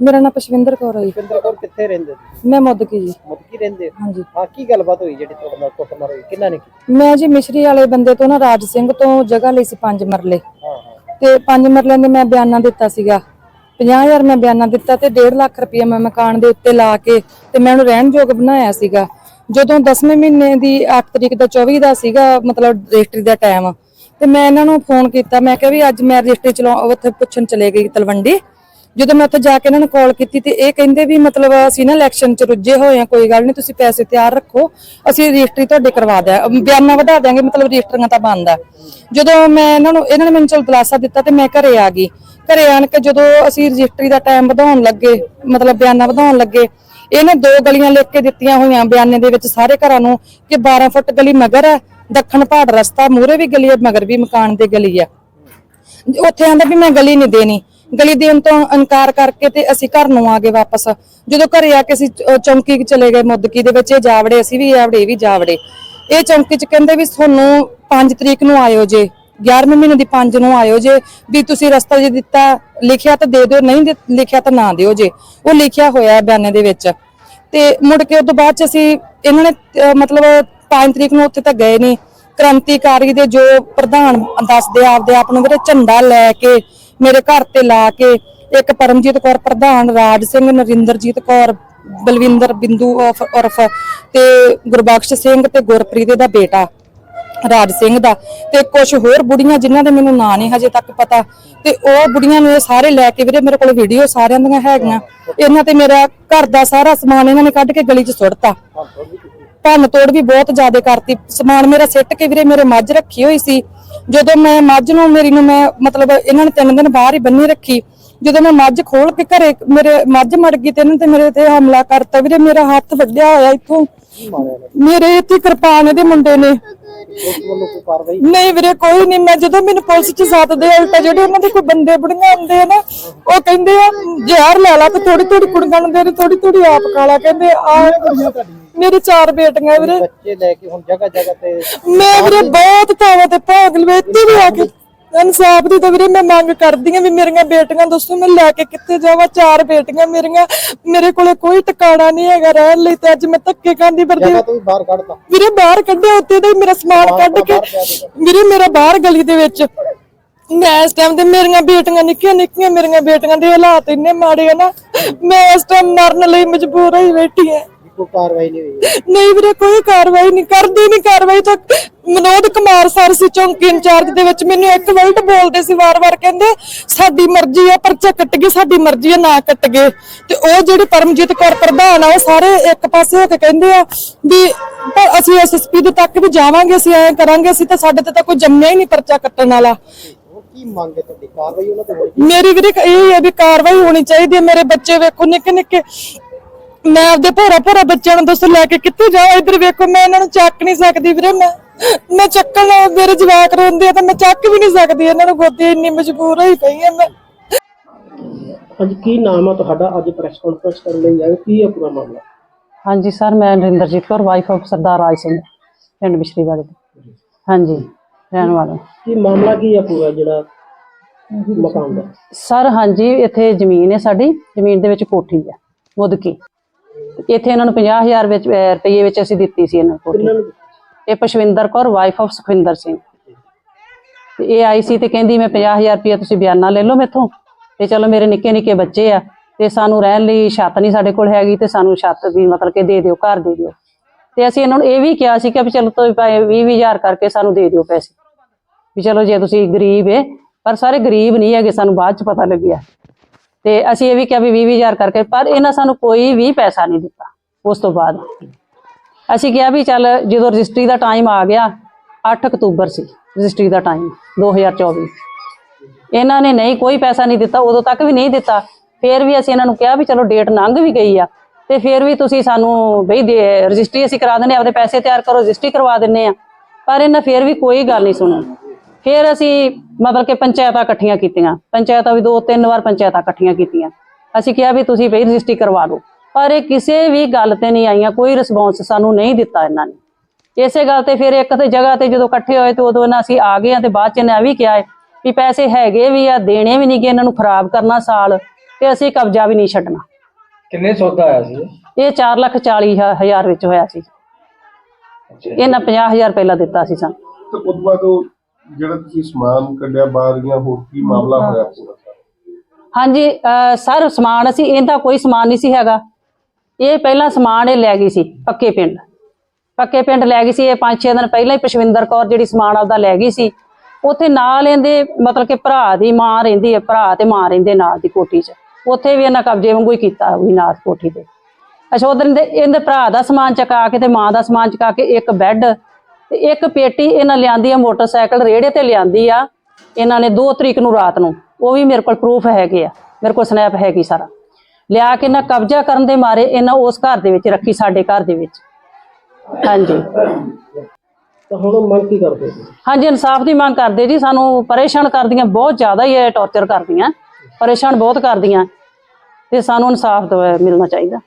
ਮੇਰਾ ਨਾਮ ਪਸ਼ਵਿੰਦਰ ਕੌਰ ਹੈ ਜੀ। ਕੌਰ ਕਿੱਥੇ ਰਹਿੰਦੇ ਤੁਸੀਂ? ਮੈਂ ਮੁੱਦਕੀ ਜੀ। ਮੁੱਦਕੀ ਰਹਿੰਦੇ? ਹਾਂਜੀ। ਹਾਂ ਕੀ ਗੱਲਬਾਤ ਹੋਈ ਜਿਹੜੀ ਤੁਹਾਡੇ ਨਾਲ ਕੁੱਟਮਾਰ ਹੋਈ? ਕਿੰਨਾ ਨੇ ਕੀਤੀ? ਮੈਂ ਜੀ ਮਿਸ਼ਰੀ ਵਾਲੇ ਬੰਦੇ ਤੋਂ ਨਾ ਰਾਜ ਸਿੰਘ ਤੋਂ ਜਗ੍ਹਾ ਲਈ ਸੀ 5 ਮਰਲੇ। ਹਾਂ ਹਾਂ। ਤੇ 5 ਮਰਲਿਆਂ ਦੇ ਮੈਂ ਬਿਆਨਾ ਦਿੱਤਾ ਸੀਗਾ। 50000 ਮੈਂ ਬਿਆਨਾ ਦਿੱਤਾ ਤੇ 1.5 ਲੱਖ ਰੁਪਏ ਮੈਂ ਮਕਾਨ ਦੇ ਉੱਤੇ ਲਾ ਕੇ ਤੇ ਮੈਂ ਉਹਨੂੰ ਰਹਿਣ ਯੋਗ ਬਣਾਇਆ ਸੀਗਾ। ਜਦੋਂ 10ਵੇਂ ਮਹੀਨੇ ਦੀ 8 ਤਰੀਕ ਦਾ 24 ਦਾ ਸੀਗਾ ਮਤਲਬ ਰਜਿਸਟਰੀ ਦਾ ਟਾਈਮ ਤੇ ਮੈਂ ਇਹਨਾਂ ਨੂੰ ਫੋਨ ਕੀਤਾ। ਮੈਂ ਕਿਹਾ ਵੀ ਅੱਜ ਮੈਂ ਰਜਿਸਟਰੀ ਚਲਾ ਉੱਥੇ ਪੁੱਛਣ ਚਲੇ ਗਈ ਤਲਵੰਡੀ। ਜਦੋਂ ਮੈਂ ਉੱਥੇ ਜਾ ਕੇ ਇਹਨਾਂ ਨੂੰ ਕਾਲ ਕੀਤੀ ਤੇ ਇਹ ਕਹਿੰਦੇ ਵੀ ਮਤਲਬ ਅਸੀਂ ਨਾ ਇਲੈਕਸ਼ਨ 'ਚ ਰੁੱਝੇ ਹੋਏ ਆ ਕੋਈ ਗੱਲ ਨਹੀਂ ਤੁਸੀਂ ਪੈਸੇ ਤਿਆਰ ਰੱਖੋ, ਅਸੀਂ ਰਜਿਸਟਰੀ ਤੁਹਾਡੇ ਕਰਵਾ ਦਿਆ ਬਿਆਨਾ ਵਧਾ ਦਿਆਂਗੇ, ਮਤਲਬ ਰਜਿਸਟਰੀਆਂ ਤਾਂ ਬੰਦ ਜਦੋਂ ਮੈਂ ਇਹਨਾਂ ਨੂੰ, ਇਹਨਾਂ ਨੇ ਮੈਨੂੰ ਚਲ ਦਲਾਸਾ ਦਿੱਤਾ ਤੇ ਮੈਂ ਘਰੇ ਆ ਗਈ। ਘਰੇ ਆਣ ਕੇ ਜਦੋਂ ਅਸੀਂ ਰਜਿਸਟਰੀ ਦਾ ਟਾਈਮ ਵਧਾਉਣ ਲੱਗੇ, ਮਤਲਬ ਬਿਆਨਾ ਵਧਾਉਣ ਲੱਗੇ, ਇਹਨੇ ਦੋ ਗਲੀਆਂ ਲਿਖ ਕੇ ਦਿੱਤੀਆਂ ਹੋਈਆਂ ਬਿਆਨੇ ਦੇ ਵਿੱਚ ਸਾਰੇ ਘਰਾਂ ਨੂੰ ਕਿ 12 ਫੁੱਟ ਗਲੀ ਮਗਰ ਹੈ ਦੱਖਣ ਪਹਾੜ ਰਸਤਾ ਮੂਰੇ ਵੀ ਗਲੀ ਹੈ ਮਗਰ ਵੀ ਮਕਾਨ ਦੇ ਗਲੀ ਆ। ਉੱਥੇ ਆਂਦਾ ਵੀ ਮੈਂ ਗਲੀ ਨਹੀਂ ਦੇਣੀ। ਗਲੀ ਦੇਣ ਤੋਂ ਇਨਕਾਰ ਕਰਕੇ ਤੇ ਅਸੀਂ ਘਰ ਨੂੰ ਆ ਗਏ ਵਾਪਸ। ਜਦੋਂ ਘਰੇ ਆ ਕੇ ਅਸੀਂ ਚ- ਚੌਂਕੀ ਚਲੇ ਗਏ ਮੁੱਦਕੀ ਦੇ ਵਿੱਚ, ਇਹ ਜਾਵੜੇ, ਅਸੀਂ ਵੀ ਆਵੜੇ ਇਹ ਵੀ ਜਾਵੜੇ। ਇਹ ਚੌਂਕੀ 'ਚ ਕਹਿੰਦੇ ਵੀ ਤੁਹਾਨੂੰ 5 ਤਰੀਕ ਨੂੰ ਆਇਓ ਜੇ 11ਵੇਂ ਮਹੀਨੇ ਦੀ 5 ਨੂੰ ਆਇਓ ਜੇ, ਵੀ ਤੁਸੀਂ ਰਸਤਾ ਜੇ ਦਿੱਤਾ, ਲਿਖਿਆ ਤਾਂ ਦੇ ਦਿਓ, ਨਹੀਂ ਦਿੱਤ- ਲਿਖਿਆ ਤਾਂ ਨਾ ਦਿਓ ਜੇ। ਉਹ ਲਿਖਿਆ ਹੋਇਆ ਹੈ ਬਿਆਨੇ ਦੇ ਵਿੱਚ। ਤੇ ਮੁੜ ਕੇ ਉਸ ਤੋਂ ਬਾਅਦ ਚ ਅਸੀਂ ਇਹਨਾਂ ਨੇ, ਅਹ ਮਤਲਬ 5 ਤਰੀਕ ਨੂੰ ਉੱਥੇ ਤਾਂ ਗਏ ਨਹੀਂ ਕ੍ਰਾਂਤੀਕਾਰੀ ਦੇ ਜੋ ਪ੍ਰਧਾਨ ਦੱਸਦੇ ਆਪਦੇ ਆਪ ਨੂੰ ਵੀਰੇ ਝੰਡਾ ਲੈ ਕੇ ਮੇਰੇ ਘਰ ਤੇ ਲਾ ਕੇ ਇੱਕ ਪਰਮਜੀਤ ਕੌਰ, ਪ੍ਰਧਾਨ ਰਾਜ ਸਿੰਘ, ਨਰਿੰਦਰਜੀਤ ਕੌਰ, ਬਲਵਿੰਦਰ ਬਿੰਦੂ ਉਰਫ ਉਰਫ ਤੇ ਗੁਰਬਖਸ਼ ਸਿੰਘ ਤੇ ਗੁਰਪ੍ਰੀਤ ਦਾ ਬੇਟਾ ਰਾਜ ਸਿੰਘ ਦਾ ਤੇ ਕੁਝ ਹੋਰ ਬੁੜੀਆਂ ਜਿਨ੍ਹਾਂ ਦੇ ਮੈਨੂੰ ਨਾਂ ਨਹੀਂ ਹਜੇ ਤੱਕ ਪਤਾ ਤੇ ਉਹ ਬੁੜੀਆਂ ਨੂੰ ਇਹ ਸਾਰੇ ਲੈ ਕੇ ਵੀਰੇ ਮੇਰੇ ਕੋਲ ਵੀਡੀਓ ਸਾਰਿਆਂ ਦੀਆਂ ਹੈਗੀਆਂ। ਇਹਨਾਂ ਤੇ ਮੇਰਾ ਘਰ ਦਾ ਸਾਰਾ ਸਮਾਨ ਇਹਨਾਂ ਨੇ ਕੱਢ ਕੇ ਗਲੀ 'ਚ ਸੁੱਟਤਾ। ਭੰਨ ਤੋੜ ਵੀ ਬਹੁਤ ਜ਼ਿਆਦਾ ਕਰਤੀ। ਸਮਾਨ ਮੇਰਾ ਸਿੱਟ ਕੇ ਵੀਰੇ ਮੇਰੇ ਮੱਝ ਰੱਖੀ ਹੋਈ ਸੀ। ਜਦੋਂ ਮੈਂ ਮੱਝ ਨੂੰ ਮੇਰੀ ਨੂੰ ਮੈਂ ਮਤਲਬ ਇਹਨਾਂ ਨੇ ਤਿੰਨ ਦਿਨ ਬਾਹਰ ਹੀ ਬੰਨੀ ਰੱਖੀ ਜਦੋਂ ਮੈਂ ਮੱਝ ਖੋਲ ਕੇ ਘਰੇ ਮੇਰੇ ਮੱਝ ਮੜ ਗਈ ਤੇ ਇਹਨਾਂ ਤੇ ਮੇਰੇ ਤੇ ਹਮਲਾ ਕਰਤਾ ਵੀਰੇ ਮੇਰਾ ਹੱਥ ਵੱਢਿਆ ਹੋਇਆ ਇੱਥੋਂ। ਮੇਰੇ ਇੱਥੇ ਕਿਰਪਾਨ ਦੇ ਮੁੰਡੇ ਨੇ। ਨਹੀਂ ਵੀਰੇ ਕੋਈ ਨਹੀਂ ਮੈਂ ਜਦੋਂ ਮੈਨੂੰ ਪੁਲਿਸ ਚ ਸਾਥਦੇ ਉਲਟਾ ਜਿਹੜੇ ਉਹਨਾਂ ਦੇ ਕੋਈ ਬੰਦੇ ਬੁੜੀਆਂ ਹੁੰਦੇ ਆ ਨਾ ਉਹ ਕਹਿੰਦੇ ਆ ਜ਼ਹਿਰ ਲੈ ਲਾ ਤੇ ਥੋੜੀ ਥੋੜੀ ਕੁੜੀਆਂ ਨੂੰ ਦੇ ਥੋੜੀ ਥੋੜੀ ਆਪ ਖਾਲਾ ਕਹਿੰਦੇ ਆ ਮੇਰੇ ਚਾਰ ਬੇਟੀਆਂ ਵੀਰੇ। ਬੱਚੇ ਲੈ ਕੇ ਹੁਣ ਜਗ੍ਹਾ ਜਗ੍ਹਾ ਤੇ ਮੈਂ ਵੀਰੇ ਬਹੁਤ ਥਾਵਾਂ ਤੇ ਭਾਗ ਲਵੇ ਇੱਥੇ ਵੀ ਆ ਕੇ। ਇਨਸਾਫ ਦੀ ਤਾਂ ਵੀਰੇ ਮੈਂ ਮੰਗ ਕਰਦੀ ਆ ਵੀ ਮੇਰੀਆਂ ਬੇਟੀਆਂ ਦੱਸੋ ਮੈਂ ਲੈ ਕੇ ਕਿੱਥੇ ਜਾਵਾਂ? ਚਾਰ ਬੇਟੀਆਂ ਮੇਰੀਆਂ। ਮੇਰੇ ਕੋਲੇ ਕੋਈ ਟਿਕਾਣਾ ਨਹੀਂ ਹੈਗਾ ਰਹਿਣ ਲਈ ਤੇ ਅੱਜ ਮੈਂ ਧੱਕੇ ਖਾਂਦੀ ਫਿਰਦੀ ਜਗ੍ਹਾ ਤੋਂ ਵੀ ਬਾਹਰ ਕੱਢਤਾ। ਵੀਰੇ ਬਾਹਰ ਕੱਢਿਆ ਉੱਤੇ ਦਾ ਹੀ ਮੇਰਾ ਸਮਾਨ ਕੱਢ ਕੇ। ਵੀਰੇ ਮੇਰਾ ਬਾਹਰ ਗਲੀ ਦੇ ਵਿੱਚ। ਮੈਂ ਇਸ ਟਾਈਮ ਤੇ ਮੇਰੀਆਂ ਬੇਟੀਆਂ ਨਿੱਕੀਆਂ ਨਿੱਕੀਆਂ ਮੇਰੀਆਂ ਬੇਟੀਆਂ ਦੇ ਹਾਲਾਤ ਇੰਨੇ ਮਾੜੇ ਆ ਨਾ ਮੈਂ ਇਸ ਟਾਈਮ ਮਰਨ ਲਈ ਮਜਬੂਰ ਹੋਈ ਬੈਠੀ ਆ ਕੋਈ ਕਾਰਵਾਈ ਨਹੀਂ ਹੋਈ। ਨਹੀਂ ਵੀਰੇ ਕੋਈ ਕਾਰਵਾਈ ਨਹੀਂ ਕਰਦੀ ਨਹੀਂ ਕਾਰਵਾਈ ਤਾਂ ਮਨੋਦ ਕੁਮਾਰ ਸਰ ਸੀ ਚੌਂਕੀ ਇੰਚਾਰਜ ਦੇ ਵਿੱਚ। ਮੈਨੂੰ ਇੱਕ ਵਰਡ ਬੋਲਦੇ ਸੀ ਵਾਰ-ਵਾਰ ਕਹਿੰਦੇ ਸਾਡੀ ਮਰਜ਼ੀ ਆ ਪਰਚਾ ਕੱਟ ਗਏ ਸਾਡੀ ਮਰਜ਼ੀ ਆ ਨਾ ਕੱਟ ਗਏ। ਤੇ ਉਹ ਜਿਹੜੀ ਪਰਮਜੀਤ ਕੌਰ ਪ੍ਰਧਾਨ ਆ ਉਹ ਸਾਰੇ ਇੱਕ ਪਾਸੇ ਹੋ ਕੇ ਕਹਿੰਦੇ ਆ ਵੀ ਪਰ ਅਸੀਂ ਐਸਐਸਪੀ ਦੇ ਤੱਕ ਵੀ ਜਾਵਾਂਗੇ ਅਸੀਂ ਐਂ ਕਰਾਂਗੇ ਅਸੀਂ ਤਾਂ ਸਾਡੇ ਤੇ ਤਾਂ ਕੋਈ ਜੰਮਿਆ ਹੀ ਨਹੀਂ ਪਰਚਾ ਕੱਟਣ ਵਾਲਾ। ਕੀ ਮੰਗ ਹੈ ਤੁਹਾਡੀ? ਕਾਰਵਾਈ ਉਹਨਾਂ ਤੇ ਹੋਈ ਮੇਰੀ ਵੀਰੇ ਇਹ ਹੈ ਵੀ ਕਾਰਵਾਈ ਹੋਣੀ ਚਾਹੀਦੀ ਹੈ। ਮੇਰੇ ਬੱਚੇ ਵੇਖੋ ਨਿੱਕੇ ਨਿੱਕੇ ਮੈਂ ਆਪਦੇ ਭੋਰਾ ਭੋਰਾ ਬੱਚਿਆਂ ਨੂੰ ਦੱਸੋ ਲੈ ਕੇ ਕਿੱਥੇ ਜਾਵਾਂ? ਇੱਧਰ ਵੇਖੋ ਮੈਂ ਇਹਨਾਂ ਨੂੰ ਚੱਕ ਨਹੀਂ ਸਕਦੀ ਵੀਰੇ ਮੈਂ ਮੈਂ ਚੱਕਣ ਨਾਲ ਮੇਰੇ ਜਵਾਕ ਰੋਂਦੇ ਆ ਤਾਂ ਮੈਂ ਚੱਕ ਵੀ ਨਹੀਂ ਸਕਦੀ ਇਹਨਾਂ ਨੂੰ ਗੋਦੀ ਇੰਨੀ ਮਜਬੂਰ ਹੋਈ ਪਈ ਆ ਮੈਂ। ਅੱਜ ਕੀ ਨਾਮ ਆ ਤੁਹਾਡਾ? ਅੱਜ ਪ੍ਰੈਸ ਕਾਨਫਰੰਸ ਕਰਨ ਲਈ ਆਏ ਕੀ ਹੈ ਪੂਰਾ ਮਾਮਲਾ? ਹਾਂਜੀ ਸਰ ਮੈਂ ਨਰਿੰਦਰਜੀਤ ਕੌਰ ਵਾਈਫ ਆਫ ਸਰਦਾਰ ਰਾਜ ਸਿੰਘ ਪਿੰਡ ਬਿਸ਼ਰੀ ਵਾਲੇ ਤੋਂ। ਹਾਂਜੀ ਰਹਿਣ ਵਾਲਾ। ਕੀ ਮਾਮਲਾ ਕੀ ਹੈ ਪੂਰਾ ਜਿਹੜਾ ਮਕਾਨ ਦਾ? ਸਰ ਹਾਂਜੀ ਇੱਥੇ ਜ਼ਮੀਨ ਹੈ ਸਾਡੀ ਜ਼ਮੀਨ ਦੇ ਵਿੱਚ ਕੋਠੀ ਹੈ ਮੁੱਦਕੀ। ਇੱਥੇ ਇਹਨਾਂ ਨੂੰ 50000 ਵਿੱਚ ਅਹ, ਰੁਪਈਏ ਵਿੱਚ ਅਸੀਂ ਦਿੱਤੀ ਸੀ ਇਹਨਾਂ ਨੂੰ ਇਹ ਪਸ਼ਵਿੰਦਰ ਕੌਰ ਵਾਈਫ ਆਫ ਸੁਖਵਿੰਦਰ ਸਿੰਘ। ਤੇ ਇਹ ਆਈ ਸੀ ਤੇ ਕਹਿੰਦੀ ਮੈਂ 50000 ਰੁਪਏ ਤੁਸੀਂ ਬਿਆਨਾ ਲੈ ਲਓ ਮੇਥੋਂ। ਤੇ ਚਲੋ ਮੇਰੇ ਨਿੱਕੇ ਨਿੱਕੇ ਬੱਚੇ ਆ ਤੇ ਸਾਨੂੰ ਰਹਿਣ ਲਈ ਛੱਤ ਨਹੀਂ ਸਾਡੇ ਕੋਲ ਹੈਗੀ ਤੇ ਸਾਨੂੰ ਛੱਤ ਵੀ ਮਤਲਬ ਕਿ ਦੇ ਦਿਓ ਘਰ ਦੇ ਦਿਓ। ਤੇ ਅਸੀਂ ਇਹਨਾਂ ਨੂੰ ਇਹ ਵੀ ਕਿਹਾ ਸੀ ਕਿ ਵੀ ਚਲੋ ਤੁਸੀਂ ਭਾਵੇਂ 20000 ਕਰਕੇ ਸਾਨੂੰ ਦੇ ਦਿਓ ਪੈਸੇ। ਵੀ ਚਲੋ ਜੇ ਤੁਸੀਂ ਗਰੀਬ ਏ ਪਰ ਸਾਰੇ ਗਰੀਬ ਨਹੀਂ ਹੈਗੇ ਸਾਨੂੰ ਬਾਅਦ ਚ ਪਤਾ ਲੱਗਿਆ। ਤੇ ਅਸੀਂ ਇਹ ਵੀ ਕਿਹਾ ਵੀ 20000 ਕਰਕੇ, ਪਰ ਇਹਨਾਂ ਸਾਨੂੰ ਕੋਈ ਵੀ ਪੈਸਾ ਨਹੀਂ ਦਿੱਤਾ ਉਸ ਤੋਂ ਬਾਅਦ। ਅਸੀਂ ਕਿਹਾ ਵੀ ਚੱਲ ਜਦੋਂ ਰਜਿਸਟਰੀ ਦਾ ਟਾਈਮ ਆ ਗਿਆ 8 ਅਕਤੂਬਰ ਸੀ ਰਜਿਸਟਰੀ ਦਾ ਟਾਈਮ 2024 ਇਹਨਾਂ ਨੇ ਨਹੀਂ ਕੋਈ ਪੈਸਾ ਨਹੀਂ ਦਿੱਤਾ, ਉਦੋਂ ਤੱਕ ਵੀ ਨਹੀਂ ਦਿੱਤਾ। ਫਿਰ ਵੀ ਅਸੀਂ ਇਹਨਾਂ ਨੂੰ ਕਿਹਾ ਵੀ ਚਲੋ ਡੇਟ ਲੰਘ ਵੀ ਗਈ ਆ। ਤੇ ਫਿਰ ਵੀ ਤੁਸੀਂ ਸਾਨੂੰ ਬਈ ਦੇ ਰਜਿਸਟਰੀ ਅਸੀਂ ਕਰਾ ਦਿੰਨੇ ਆਪਦੇ ਪੈਸੇ ਤਿਆਰ ਕਰੋ, ਰਜਿਸਟਰੀ ਕਰਵਾ ਦਿੰਨੇ ਆ ਪਰ ਇਹਨਾਂ ਫਿਰ ਵੀ ਕੋਈ ਗੱਲ ਨਹੀਂ ਸੁਣੀ। ਫਿਰ ਅਸੀਂ ਮਤਲਬ ਕਿ ਪੰਚਾਇਤਾਂ ਇਕੱਠੀਆਂ ਕੀਤੀਆਂ। ਪੰਚਾਇਤਾਂ ਵੀ ਦੋ ਤਿੰਨ ਵਾਰ ਪੰਚਾਇਤਾਂ ਇਕੱਠੀਆਂ ਕੀਤੀਆਂ। ਅਸੀਂ ਕਿਹਾ ਵੀ ਤੁਸੀਂ ਬਈ ਰਜਿਸਟਰੀ ਕਰਵਾ ਦਿਓ। ਪਰ ਇਹ ਕਿਸੇ ਵੀ ਗੱਲ ਤੇ ਨਹੀਂ ਆਈਆਂ ਕੋਈ ਰਿਸਪੌਂਸ ਸਾਨੂੰ ਨਹੀਂ ਦਿੱਤਾ ਇਹਨਾਂ ਨੇ। ਇਸੇ ਗੱਲ ਤੇ ਫਿਰ ਇੱਕ ਤੇ ਜਗ੍ਹਾ ਤੇ ਜਦੋਂ ਇਕੱਠੇ ਹੋਏ ਤੇ ਉਦੋਂ ਇਹਨਾਂ ਅਸੀਂ ਆ ਗਏ ਆ ਤੇ ਬਾਅਦ ਚ ਇਹਨਾਂ ਇਹ ਵੀ ਕਿਹਾ ਵੀ ਪੈਸੇ ਹੈਗੇ ਵੀ ਆ ਦੇਣੇ ਵੀ ਨਹੀਂ ਕਿ ਇਹਨਾਂ ਨੂੰ ਖਰਾਬ ਕਰਨਾ ਸਾਲ ਕਿ ਅਸੀਂ ਕਬਜ਼ਾ ਵੀ ਨਹੀਂ ਛੱਡਣਾ। ਕਿੰਨੇ ਸੌਦਾ ਆਇਆ ਸੀ ਇਹ? 4 ਲੱਖ 40 ਹ- ਹਜ਼ਾਰ ਵਿੱਚ ਹੋਇਆ ਸੀ। ਇਹਨਾਂ 50000 ਪਹਿਲਾਂ ਦਿੱਤਾ ਸੀ ਸਾਨੂੰ। ਤੇ ਤੋਂ ਬਾਅਦ ਉਹ ਜਿਹੜਾ ਤੁਸੀਂ ਸਮਾਨ ਕੱਢਿਆ ਬਾਹਰ ਜਾਂ ਹੋਰ ਕੀ ਮਾਮਲਾ ਹੋਇਆ ਪੂਰਾ? ਹਾਂਜੀ ਅਹ ਸਰ ਸਮਾਨ ਅਸੀਂ ਇਹਦਾ ਕੋਈ ਸਮਾਨ ਨਹੀਂ ਸੀ ਹੈਗਾ। ਇਹ ਪਹਿਲਾਂ ਸਮਾਨ ਇਹ ਲੈ ਗਈ ਸੀ ਪੱਕੇ ਪਿੰਡ। ਪੱਕੇ ਪਿੰਡ ਲੈ ਗਈ ਸੀ ਇਹ 5-6 ਦਿਨ ਪਹਿਲਾਂ ਹੀ ਪਸ਼ਵਿੰਦਰ ਕੌਰ ਜਿਹੜੀ ਸਮਾਨ ਆਪਦਾ ਲੈ ਗਈ ਸੀ। ਉੱਥੇ ਨਾਲ ਇਹਦੇ ਮਤਲਬ ਕਿ ਭਰਾ ਦੀ ਮਾਂ ਰਹਿੰਦੀ ਹੈ ਭਰਾ ਤੇ ਮਾਂ ਰਹਿੰਦੇ ਨਾਲ ਦੀ ਕੋਠੀ 'ਚ। ਉੱਥੇ ਵੀ ਇਹਨਾਂ ਕਬਜ਼ੇ ਵਾਂਗੂ ਹੀ ਕੀਤਾ ਵੀ ਨਾਲ ਕੋਠੀ ਤੇ। ਅੱਛਾ ਉਧਰ ਦੇ ਇਹਦੇ ਭਰਾ ਦਾ ਸਮਾਨ ਚਕਾ ਕੇ ਤੇ ਮਾਂ ਦਾ ਸਮਾਨ ਚਕਾ ਕੇ ਇੱਕ ਬੈੱਡ ਤੇ ਇੱਕ ਪੇਟੀ ਇਹਨਾਂ ਲਿਆਂਦੀ ਆ ਮੋਟਰਸਾਈਕਲ ਰੇੜੇ ਤੇ ਲਿਆਂਦੀ ਆ। ਇਹਨਾਂ ਨੇ 2 ਤਰੀਕ ਨੂੰ ਰਾਤ ਨੂੰ। ਉਹ ਵੀ ਮੇਰੇ ਕੋਲ ਪ੍ਰੂਫ ਹੈਗੇ ਆ। ਮੇਰੇ ਕੋਲ ਸਨੈਪ ਹੈਗੀ ਸਾਰਾ। ਲਿਆ ਕੇ ਇਹਨਾਂ ਕਬਜ਼ਾ ਕਰਨ ਦੇ ਮਾਰੇ ਇਹਨਾਂ ਉਸ ਘਰ ਦੇ ਵਿੱਚ ਰੱਖੀ ਸਾਡੇ ਘਰ ਦੇ ਵਿੱਚ। ਹਾਂਜੀ। ਤਾਂ ਹੁਣ ਮੰਗ ਕੀ ਕਰਦੇ ਹਾਂਜੀ ਇਨਸਾਫ ਦੀ ਮੰਗ ਕਰਦੇ ਜੀ। ਸਾਨੂੰ ਪਰੇਸ਼ਾਨ ਕਰਦੀਆਂ ਬਹੁਤ ਜ਼ਿਆਦਾ ਹੀ ਇਹ ਟੌਰਚਰ ਕਰਦੀਆਂ। ਪਰੇਸ਼ਾਨ ਬਹੁਤ ਕਰਦੀਆਂ। ਤੇ ਸਾਨੂੰ ਇਨਸਾਫ ਮਿਲਣਾ ਚਾਹੀਦਾ।